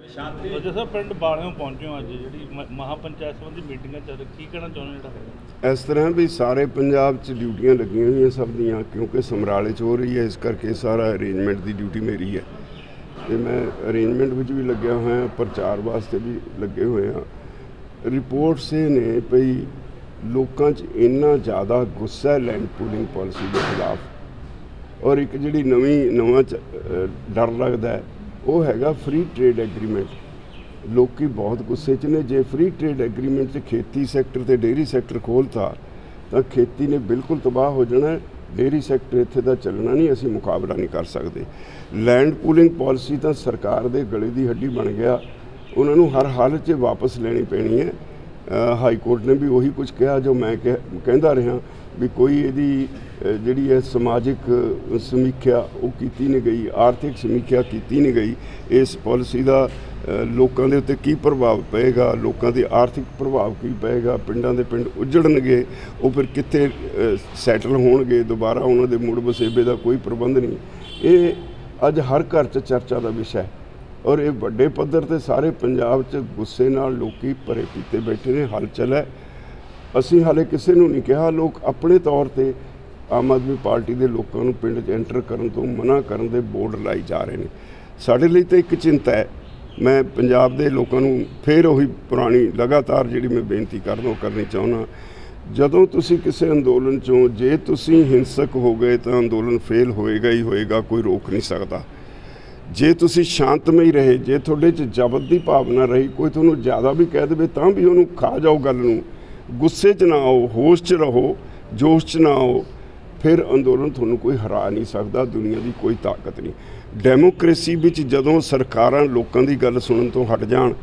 ਅਜੇ sir ਪਿੰਡ ਬਾਲਿਓਂ ਪਹੁੰਚੇ ਹੋ ਅੱਜ ਜਿਹੜੀ ਮ- ਮਹਾਪੰਚਾਇਤ ਸੰਬੰਧੀ ਮੀਟਿੰਗਾਂ ਚੱਲ ਕੀ ਕਹਿਣਾ ਚਾਹੁੰਦੇ ਜਿਹੜਾ ਇਸ ਤਰ੍ਹਾਂ ਵੀ ਸਾਰੇ ਪੰਜਾਬ 'ਚ ਡਿਊਟੀਆਂ ਲੱਗੀਆਂ ਹੋਈਆਂ ਸਭ ਦੀਆਂ ਕਿਉਂਕਿ ਸਮਰਾਲੇ 'ਚ ਹੋ ਰਹੀ ਹੈ ਇਸ ਕਰਕੇ ਸਾਰਾ ਅਰੇਂਜਮੈਂਟ ਦੀ ਡਿਊਟੀ ਮੇਰੀ ਹੈ। ਤੇ ਮੈਂ ਅਰੇਂਜਮੈਂਟ ਵਿੱਚ ਵੀ ਲੱਗਿਆ ਹੋਇਆ ਪ੍ਰਚਾਰ ਵਾਸਤੇ ਵੀ ਲੱਗੇ ਹੋਏ ਹਾਂ। ਰਿਪੋਰਟਸ ਇਹ ਨੇ ਭਈ ਲੋਕਾਂ 'ਚ ਇੰਨਾ ਜ਼ਿਆਦਾ ਗੁੱਸਾ ਹੈ ਲੈਂਡ ਪੂਲਿੰਗ ਪਾਲਿਸੀ ਦੇ ਖਿਲਾਫ। ਔਰ ਇੱਕ ਜਿਹੜੀ ਨਵੀਂ ਨਵਾਂ ਡਰ ਲੱਗਦਾ ਹੈ ਉਹ ਹੈਗਾ ਫ੍ਰੀ ਟ੍ਰੇਡ ਐਗਰੀਮੈਂਟ ਲੋਕੀ ਬਹੁਤ ਗੁੱਸੇ 'ਚ ਨੇ। ਜੇ ਫ੍ਰੀ ਟ੍ਰੇਡ ਐਗਰੀਮੈਂਟ 'ਚ ਖੇਤੀ ਸੈਕਟਰ ਤੇ ਡੇਅਰੀ ਸੈਕਟਰ ਖੋਲਤਾ ਤਾਂ ਖੇਤੀ ਨੇ ਬਿਲਕੁਲ ਤਬਾਹ ਹੋ ਜਾਣਾ। ਹੈ। ਡੇਅਰੀ ਸੈਕਟਰ ਇੱਥੇ ਦਾ ਚੱਲਣਾ ਨਹੀਂ, ਅਸੀਂ ਮੁਕਾਬਲਾ ਨਹੀਂ ਕਰ ਸਕਦੇ। ਲੈਂਡ ਪੂਲਿੰਗ ਪਾਲਿਸੀ ਤਾਂ ਸਰਕਾਰ ਦੇ ਗਲੇ ਦੀ ਹੱਡੀ ਬਣ ਗਿਆ। ਉਹਨਾਂ ਨੂੰ ਹਰ ਹਾਲਤ 'ਚ ਵਾਪਸ ਲੈਣੀ ਪੈਣੀ ਹੈ। ਹਾਈ ਕੋਰਟ ਨੇ ਵੀ ਉਹੀ ਕੁਝ ਕਿਹਾ ਜੋ ਮੈਂ ਕਹਿ- ਕਹਿੰਦਾ ਰਿਹਾ ਵੀ ਕੋਈ ਇਹਦੀ ਜਿਹੜੀ ਹੈ ਸਮਾਜਿਕ ਸਮੀਖਿਆ ਉਹ ਕੀਤੀ ਨਹੀਂ ਗਈ, ਆਰਥਿਕ ਸਮੀਖਿਆ ਕੀਤੀ ਨਹੀਂ ਗਈ, ਇਸ ਪਾਲਿਸੀ ਦਾ ਲੋਕਾਂ ਦੇ ਉੱਤੇ ਕੀ ਪ੍ਰਭਾਵ ਪਏਗਾ, ਲੋਕਾਂ ਦੇ ਆਰਥਿਕ ਪ੍ਰਭਾਵ ਕੀ ਪਏਗਾ, ਪਿੰਡਾਂ ਦੇ ਪਿੰਡ ਉਜੜਨਗੇ, ਉਹ ਫਿਰ ਕਿੱਥੇ ਸੈਟਲ ਹੋਣਗੇ, ਦੁਬਾਰਾ ਉਹਨਾਂ ਦੇ ਮੁੜ ਵਸੇਬੇ ਦਾ ਕੋਈ ਪ੍ਰਬੰਧ ਨਹੀਂ। ਇਹ ਅੱਜ ਹਰ ਘਰ 'ਚ ਚਰਚਾ ਦਾ ਵਿਸ਼ਾ ਹੈ। ਔਰ ਇਹ ਵੱਡੇ ਪੱਧਰ ਤੇ ਸਾਰੇ ਪੰਜਾਬ 'ਚ ਗੁੱਸੇ ਨਾਲ ਲੋਕੀ ਭਰੇ ਪੀਤੇ ਬੈਠੇ ਨੇ, ਹਲਚਲ ਹੈ। ਅਸੀਂ ਹਾਲੇ ਕਿਸੇ ਨੂੰ ਨਹੀਂ ਕਿਹਾ, ਲੋਕ ਆਪਣੇ ਤੌਰ ਤੇ ਆਮ ਆਦਮੀ ਪਾਰਟੀ ਦੇ ਲੋਕਾਂ ਨੂੰ ਪਿੰਡ 'ਚ ਐਂਟਰ ਕਰਨ ਤੋਂ ਮਨਾ ਕਰਨ ਦੇ ਬੋਰਡ ਲਾਈ ਜਾ ਰਹੇ ਨੇ। ਸਾਡੇ ਲਈ ਤਾਂ ਇੱਕ ਚਿੰਤਾ ਹੈ। ਮੈਂ ਪੰਜਾਬ ਦੇ ਲੋਕਾਂ ਨੂੰ ਫੇਰ ਉਹੀ ਪੁਰਾਣੀ ਲਗਾਤਾਰ ਜਿਹੜੀ ਮੈਂ ਬੇਨਤੀ ਕਰਦਾ, ਉਹ ਕਰਨੀ ਚਾਹੁੰਦਾ ਜਦੋਂ ਤੁਸੀਂ ਕਿਸੇ ਅੰਦੋਲਨ 'ਚੋਂ, ਜੇ ਤੁਸੀਂ ਹਿੰਸਕ ਹੋ ਗਏ ਤਾਂ ਅੰਦੋਲਨ ਫੇਲ ਹੋਏਗਾ ਹੀ ਹੋਏਗਾ, ਕੋਈ ਰੋਕ ਨਹੀਂ ਸਕਦਾ। ਜੇ ਤੁਸੀਂ ਸ਼ਾਂਤਮਈ ਰਹੇ, ਜੇ ਤੁਹਾਡੇ 'ਚ ਜ਼ਬਤ ਦੀ ਭਾਵਨਾ ਰਹੀ, ਕੋਈ ਤੁਹਾਨੂੰ ਜ਼ਿਆਦਾ ਵੀ ਕਹਿ ਦੇਵੇ ਤਾਂ ਵੀ ਉਹਨੂੰ ਖਾ ਜਾਓ ਗੱਲ ਨੂੰ। ਗੁੱਸੇ 'ਚ ਨਾ ਆਓ, ਹੋਸ਼ 'ਚ ਰਹੋ, ਜੋਸ਼ 'ਚ ਨਾ ਆਓ, ਫਿਰ ਅੰਦੋਲਨ ਤੁਹਾਨੂੰ ਕੋਈ ਹਰਾ ਨਹੀਂ ਸਕਦਾ, ਦੁਨੀਆ ਦੀ ਕੋਈ ਤਾਕਤ ਨਹੀਂ। ਡੈਮੋਕ੍ਰੇਸੀ ਵਿੱਚ ਜਦੋਂ ਸਰਕਾਰਾਂ ਲੋਕਾਂ ਦੀ ਗੱਲ ਸੁਣਨ ਤੋਂ ਹਟ ਜਾਣ,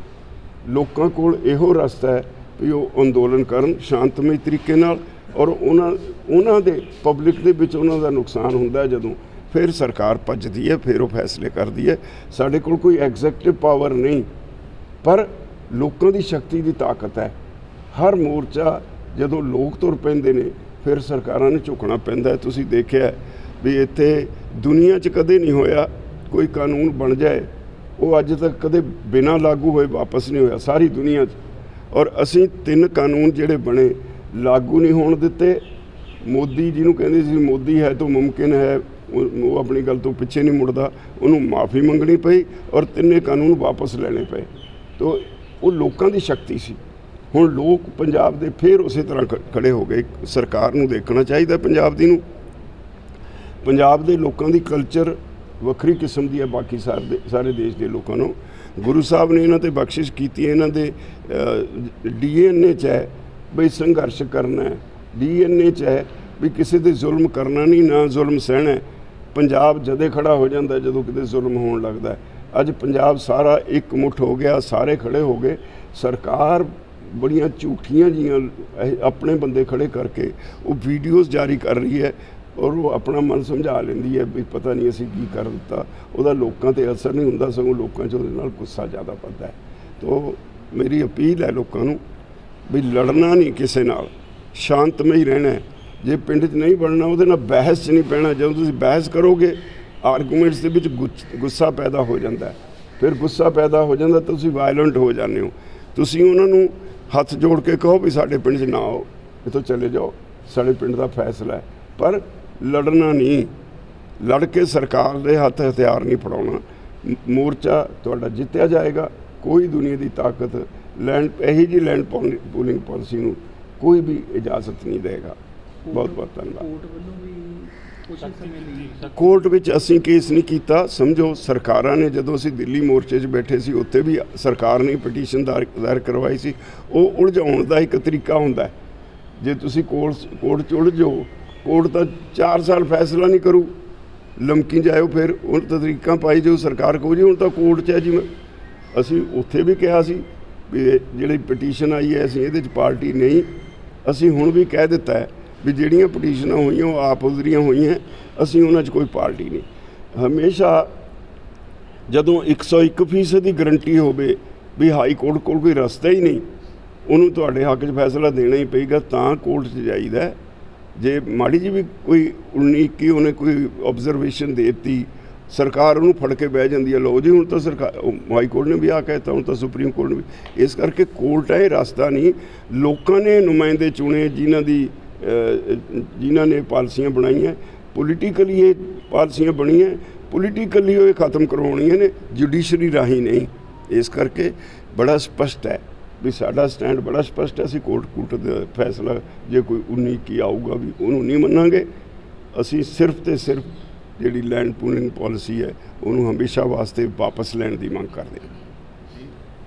ਲੋਕਾਂ ਕੋਲ ਇਹੋ ਰਸਤਾ ਹੈ ਵੀ ਉਹ ਅੰਦੋਲਨ ਕਰਨ ਸ਼ਾਂਤਮਈ ਤਰੀਕੇ ਨਾਲ ਔਰ ਉਹਨਾਂ ਉਹਨਾਂ ਦੇ ਪਬਲਿਕ ਦੇ ਵਿੱਚ ਉਹਨਾਂ ਦਾ ਨੁਕਸਾਨ ਹੁੰਦਾ ਜਦੋਂ ਫਿਰ ਸਰਕਾਰ ਭੱਜਦੀ ਹੈ, ਫਿਰ ਉਹ ਫੈਸਲੇ ਕਰਦੀ ਹੈ। ਸਾਡੇ ਕੋਲ ਕੋਈ ਐਗਜ਼ੈਕਟਿਵ ਪਾਵਰ ਨਹੀਂ, ਪਰ ਲੋਕਾਂ ਦੀ ਸ਼ਕਤੀ ਦੀ ਤਾਕਤ ਹੈ। ਹਰ ਮੋਰਚਾ ਜਦੋਂ ਲੋਕ ਤੁਰ ਪੈਂਦੇ ਨੇ, ਫਿਰ ਸਰਕਾਰਾਂ ਨੂੰ ਝੁਕਣਾ ਪੈਂਦਾ ਹੈ। ਤੁਸੀਂ ਦੇਖਿਆ ਵੀ ਇੱਥੇ ਦੁਨੀਆ 'ਚ ਕਦੇ ਨਹੀਂ ਹੋਇਆ ਕੋਈ ਕਾਨੂੰਨ ਬਣ ਜਾਏ। ਉਹ ਅੱਜ ਤੱਕ ਕਦੇ ਬਿਨਾਂ ਲਾਗੂ ਹੋਏ ਵਾਪਸ ਨਹੀਂ ਹੋਇਆ, ਸਾਰੀ ਦੁਨੀਆ 'ਚ। ਔਰ ਅਸੀਂ ਤਿੰਨ ਕਾਨੂੰਨ ਜਿਹੜੇ ਬਣੇ, ਲਾਗੂ ਨਹੀਂ ਹੋਣ ਦਿੱਤੇ। ਮੋਦੀ ਜਿਹਨੂੰ ਕਹਿੰਦੇ ਸੀ, ਮੋਦੀ ਹੈ ਤਾਂ ਮੁਮਕਿਨ ਹੈ ਉਹ ਉਹ ਆਪਣੀ ਗੱਲ ਤੋਂ ਪਿੱਛੇ ਨਹੀਂ ਮੁੜਦਾ। ਉਹਨੂੰ ਮਾਫੀ ਮੰਗਣੀ ਪਈ ਔਰ ਤਿੰਨੇ ਕਾਨੂੰਨ ਵਾਪਸ ਲੈਣੇ ਪਏ। ਤੋ ਉਹ ਲੋਕਾਂ ਦੀ ਸ਼ਕਤੀ ਸੀ। ਹੁਣ ਲੋਕ ਪੰਜਾਬ ਦੇ ਫੇਰ ਉਸੇ ਤਰ੍ਹਾਂ ਖ- ਖੜੇ ਹੋ ਗਏ। ਸਰਕਾਰ ਨੂੰ ਦੇਖਣਾ ਚਾਹੀਦਾ ਪੰਜਾਬ ਦੀ ਨੂੰ। ਪੰਜਾਬ ਦੇ ਲੋਕਾਂ ਦੀ ਕਲਚਰ ਵੱਖਰੀ ਕਿਸਮ ਦੀ ਹੈ ਬਾਕੀ ਸਾਰੇ ਦੇ- ਸਾਰੇ ਦੇਸ਼ ਦੇ ਲੋਕਾਂ ਨੂੰ। ਗੁਰੂ ਸਾਹਿਬ ਨੇ ਇਹਨਾਂ ਤੇ ਬਖਸ਼ਿਸ਼ ਕੀਤੀ ਇਹਨਾਂ ਦੇ ਡੀਐਨਏ ਚ ਹੈ ਬਈ ਸੰਘਰਸ਼ ਕਰਨਾ ਹੈ। ਡੀਐਨਏ ਚ ਹੈ ਵੀ ਕਿਸੇ ਤੇ ਜ਼ੁਲਮ ਕਰਨਾ ਨਹੀਂ, ਨਾ ਜ਼ੁਲਮ ਸਹਿਣਾ ਪੰਜਾਬ ਜਦੇ ਖੜਾ ਹੋ ਜਾਂਦਾ ਜਦੋਂ ਕਿਤੇ ਜ਼ੁਲਮ ਹੋਣ ਲੱਗਦਾ ਅੱਜ ਪੰਜਾਬ ਸਾਰਾ ਇੱਕ ਮੁੱਠ ਹੋ ਗਿਆ, ਸਾਰੇ ਖੜੇ ਹੋ ਗਏ। ਸਰਕਾਰ ਬੜੀਆਂ ਝੂਠੀਆਂ ਜੀਆਂ, ਇਹ ਆਪਣੇ ਬੰਦੇ ਖੜੇ ਕਰਕੇ ਉਹ ਵੀਡੀਓਜ਼ ਜਾਰੀ ਕਰ ਰਹੀ ਹੈ ਔਰ ਉਹ ਆਪਣਾ ਮਨ ਸਮਝਾ ਲੈਂਦੀ ਹੈ ਵੀ ਪਤਾ ਨਹੀਂ ਅਸੀਂ ਕੀ ਕਰ ਦਿੱਤਾ। ਉਹਦਾ ਲੋਕਾਂ ਤੇ ਅਸਰ ਨਹੀਂ ਹੁੰਦਾ, ਸਗੋਂ ਲੋਕਾਂ 'ਚ ਉਹਦੇ ਨਾਲ ਗੁੱਸਾ ਜ਼ਿਆਦਾ ਵੱਧਦਾ ਹੈ। ਤੋ ਮੇਰੀ ਅਪੀਲ ਹੈ ਲੋਕਾਂ ਨੂੰ ਵੀ ਲੜਨਾ ਨਹੀਂ ਕਿਸੇ ਨਾਲ, ਸ਼ਾਂਤਮਈ ਰਹਿਣਾ ਹੈ। ਜੇ ਪਿੰਡ 'ਚ ਨਹੀਂ ਬਣਨਾ, ਉਹਦੇ ਨਾਲ ਬਹਿਸ 'ਚ ਨਹੀਂ ਪੈਣਾ ਜਦੋਂ ਤੁਸੀਂ ਬਹਿਸ ਕਰੋਗੇ ਆਰਗੂਮੈਂਟਸ ਦੇ ਵਿੱਚ ਗੁੱਸ- ਗੁੱਸਾ ਪੈਦਾ ਹੋ ਜਾਂਦਾ। ਫਿਰ ਗੁੱਸਾ ਪੈਦਾ ਹੋ ਜਾਂਦਾ, ਤਾਂ ਤੁਸੀਂ ਵਾਇਲੈਂਟ ਹੋ ਜਾਂਦੇ ਹੋ। ਤੁਸੀਂ ਉਹਨਾਂ ਨੂੰ ਹੱਥ ਜੋੜ ਕੇ ਕਹੋ ਵੀ ਸਾਡੇ ਪਿੰਡ 'ਚ ਨਾ ਆਓ, ਇੱਥੋਂ ਚਲੇ ਜਾਓ, ਸਾਡੇ ਪਿੰਡ ਦਾ ਫੈਸਲਾ ਹੈ। ਪਰ ਲੜਨਾ ਨਹੀਂ। ਲੜ ਕੇ ਸਰਕਾਰ ਦੇ ਹੱਥ ਹਥਿਆਰ ਨਹੀਂ ਫੜਾਉਣਾ। ਮੋਰਚਾ ਤੁਹਾਡਾ ਜਿੱਤਿਆ ਜਾਏਗਾ, ਕੋਈ ਦੁਨੀਆ ਦੀ ਤਾਕਤ ਲੈਂਡ ਇਹੀ ਜੀ ਲੈਂਡ ਪੂਲਿੰਗ ਪਾਲਿਸੀ ਨੂੰ ਕੋਈ ਵੀ ਇਜਾਜ਼ਤ ਨਹੀਂ ਦੇਗਾ। ਬਹੁਤ ਬਹੁਤ ਧੰਨਵਾਦ। ਕੋਰਟ ਵੱਲੋਂ ਵੀ ਕੁਝ ਸਮੇਂ ਲਈ ਕੋਰਟ ਵਿੱਚ ਅਸੀਂ ਕੇਸ ਨਹੀਂ ਕੀਤਾ। ਸਮਝੋ ਸਰਕਾਰਾਂ ਨੇ ਜਦੋਂ ਅਸੀਂ ਦਿੱਲੀ ਮੋਰਚੇ 'ਚ ਬੈਠੇ ਸੀ ਉੱਥੇ ਵੀ ਸਰਕਾਰ ਨੇ ਪਟੀਸ਼ਨ ਦਾਇਰ ਦਾਇਰ ਕਰਵਾਈ ਸੀ। ਉਹ ਉਲਝਾਉਣ ਦਾ ਇੱਕ ਤਰੀਕਾ ਹੁੰਦਾ ਹੈ। ਜੇ ਤੁਸੀਂ ਕੋਰਟ ਕੋਰਟ 'ਚ ਉਲਝੋ ਕੋਰਟ ਤਾਂ 4 ਸਾਲ ਫੈਸਲਾ ਨਹੀਂ ਕਰੂ। ਲਮਕੀ ਜਾਇਓ ਫਿਰ ਉਹ ਤਰੀਕਾ ਪਾਈ ਜੋ ਸਰਕਾਰ ਕਹੂ ਜੀ ਹੁਣ ਤਾਂ ਕੋਰਟ 'ਚ ਹੈ ਜੀ ਮੈਂ- ਅਸੀਂ ਉੱਥੇ ਵੀ ਕਿਹਾ ਸੀ ਵੀ ਇਹ ਜਿਹੜੀ ਪਟੀਸ਼ਨ ਆਈ ਹੈ ਅਸੀਂ ਇਹਦੇ 'ਚ ਪਾਰਟੀ ਨਹੀਂ। ਅਸੀਂ ਹੁਣ ਵੀ ਕਹਿ ਦਿੱਤਾ ਹੈ ਵੀ ਜਿਹੜੀਆਂ ਪਟੀਸ਼ਨਾਂ ਹੋਈਆਂ, ਉਹ ਆਪ ਉਧਰੀਆਂ ਹੋਈਆਂ, ਅਸੀਂ ਉਹਨਾਂ 'ਚ ਕੋਈ ਪਾਰਟੀ ਨਹੀਂ। ਹਮੇਸ਼ਾ ਜਦੋਂ 101% ਫੀਸਦ ਦੀ ਗਰੰਟੀ ਹੋਵੇ ਵੀ ਹਾਈ ਕੋਰਟ ਕੋਲ ਕੋਈ ਰਸਤਾ ਹੀ ਨਹੀਂ, ਉਹਨੂੰ ਤੁਹਾਡੇ ਹੱਕ 'ਚ ਫੈਸਲਾ ਦੇਣਾ ਹੀ ਪਏਗਾ, ਤਾਂ ਕੋਰਟ 'ਚ ਜਾਈਦਾ ਜੇ ਮਾੜੀ ਜੀ ਵੀ ਕੋਈ 19 21 ਉਹਨੇ ਕੋਈ ਆਬਜ਼ਰਵੇਸ਼ਨ ਦੇਤੀ, ਸਰਕਾਰ ਉਹਨੂੰ ਫੜ ਕੇ ਬਹਿ ਜਾਂਦੀ ਹੈ, ਲਓ ਜੀ ਹੁਣ ਤਾਂ ਸਰਕਾਰ ਉਹ ਹਾਈ ਕੋਰਟ ਨੇ ਵੀ ਆ ਕਹਿਤਾ, ਹੁਣ ਤਾਂ ਸੁਪਰੀਮ ਕੋਰਟ ਨੇ ਵੀ, ਇਸ ਕਰਕੇ ਕੋਰਟ ਹੈ, ਇਹ ਰਸਤਾ ਨਹੀਂ। ਲੋਕਾਂ ਨੇ ਨੁਮਾਇੰਦੇ ਚੁਣੇ, ਜਿਨ੍ਹਾਂ ਦੀ ਜਿਨ੍ਹਾਂ ਨੇ ਪਾਲਿਸੀਆਂ ਬਣਾਈਆਂ ਪੋਲੀਟੀਕਲੀ ਇਹ ਪਾਲਿਸੀਆਂ ਬਣੀਆਂ ਪੋਲੀਟੀਕਲੀ ਉਹ ਇਹ ਖਤਮ ਕਰਵਾਉਣੀਆਂ ਨੇ ਜੁਡੀਸ਼ਰੀ ਰਾਹੀਂ ਨਹੀਂ। ਇਸ ਕਰਕੇ ਬੜਾ ਸਪਸ਼ਟ ਹੈ ਵੀ ਸਾਡਾ ਸਟੈਂਡ ਬੜਾ ਸਪਸ਼ਟ ਹੈ, ਅਸੀਂ ਕੋਰਟ ਕੂਟ ਦਾ ਫੈਸਲਾ ਜੇ ਕੋਈ 19 ਕੀ ਆਊਗਾ ਵੀ ਉਹਨੂੰ ਨਹੀਂ ਮੰਨਾਂਗੇ। ਅਸੀਂ ਸਿਰਫ ਤੇ ਸਿਰਫ ਜਿਹੜੀ ਲੈਂਡ ਪੂਲਿੰਗ ਪਾਲਿਸੀ ਹੈ, ਉਹਨੂੰ ਹਮੇਸ਼ਾ ਵਾਸਤੇ ਵਾਪਸ ਲੈਣ ਦੀ ਮੰਗ ਕਰਦੇ ਹਾਂ।